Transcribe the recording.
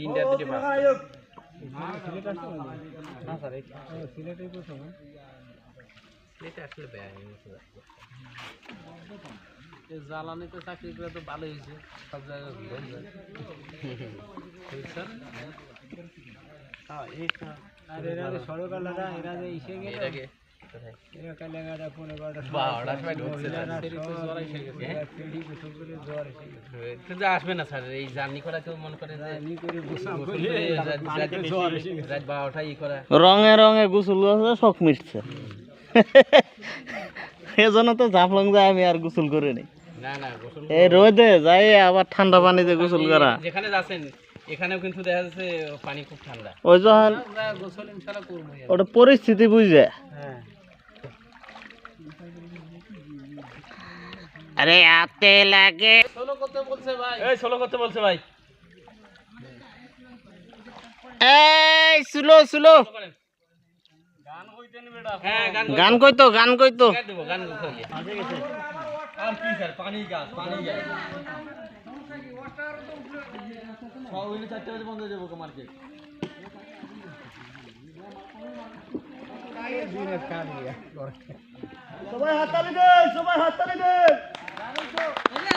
তিনটা দুটো পাঁচটা এটা আসলে ব্যয় জ্বালানিতে চাকরি করে তো ভালো হয়েছে সব জায়গায় ভিড় হয়ে? হ্যাঁ, এরা যে ইসে গেল আসবে না স্যার এই জার্নি করা কেউ মনে করে বারোটা ই করা। রঙে রঙে গোসল শখ মিটছে। এজন্য তো জাফলং যায় আমি আর গোসল করে নি এই রোদে যাই আবার ঠান্ডা পানিতে গোসল করা। যেখানে যাচ্ছেন এখানেও কিন্তু দেখা যাচ্ছে পানি খুব ঠান্ডা। ওই যখন ওটা পরিস্থিতি বুঝে। আরে আতে লাগে। ষোলো করতে বলছে ভাই? এই ষোলো করতে বলছে ভাই? এই সুলো সুলো। হ্যাঁ গান গান কইতো গান কইতো। গান দেবো গান করতে হবে। আর কি স্যার পানি গাছ পানি গাছ। বন্ধ হয়ে যাব মার্কেট। সবাই হাততালি দেন সবাই হাততালি দেন Thank you.